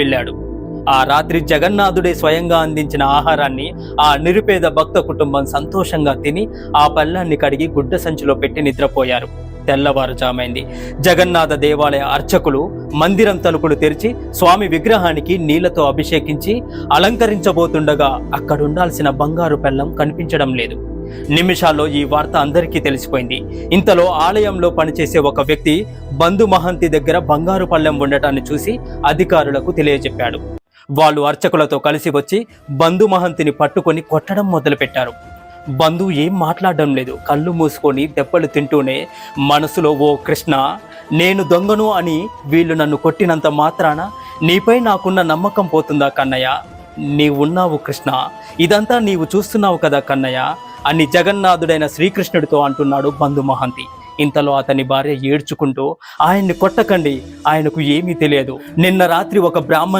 వెళ్ళాడు. ఆ రాత్రి జగన్నాథుడే స్వయంగా అందించిన ఆహారాన్ని ఆ నిరుపేద భక్త కుటుంబం సంతోషంగా తిని ఆ పళ్ళాన్ని కడిగి గుడ్డ సంచిలో పెట్టి నిద్రపోయారు. తెల్లవారుజామైంది. జగన్నాథ దేవాలయ అర్చకులు మందిరం తలుపులు తెరిచి స్వామి విగ్రహానికి నీళ్ళతో అభిషేకించి అలంకరించబోతుండగా అక్కడుండాల్సిన బంగారు పెళ్ళం కనిపించడం లేదు. నిమిషాల్లో ఈ వార్త అందరికీ తెలిసిపోయింది. ఇంతలో ఆలయంలో పనిచేసే ఒక వ్యక్తి బంధు మహంతి దగ్గర బంగారు పళ్ళెం ఉండటాన్ని చూసి అధికారులకు తెలియజెప్పాడు. వాళ్ళు అర్చకులతో కలిసి వచ్చి బంధు మహంతిని పట్టుకొని కొట్టడం మొదలుపెట్టారు. బంధు ఏం మాట్లాడడం లేదు. కళ్ళు మూసుకొని దెబ్బలు తింటూనే మనసులో ఓ కృష్ణ నేను దొంగను అని వీళ్ళు నన్ను కొట్టినంత మాత్రాన నీపై నాకున్న నమ్మకం పోతుందా కన్నయ్య? నీవున్నావు కృష్ణ. ఇదంతా నీవు చూస్తున్నావు కదా కన్నయ్య. అని జగన్నాథుడైన శ్రీకృష్ణుడితో అంటున్నాడు బంధు మహంతి. ఇంతలో అతని భార్య ఏడ్చుకుంటూ ఆయన్ని కొట్టకండి ఆయనకు ఏమీ తెలియదు. నిన్న రాత్రి ఒక బ్రాహ్మణ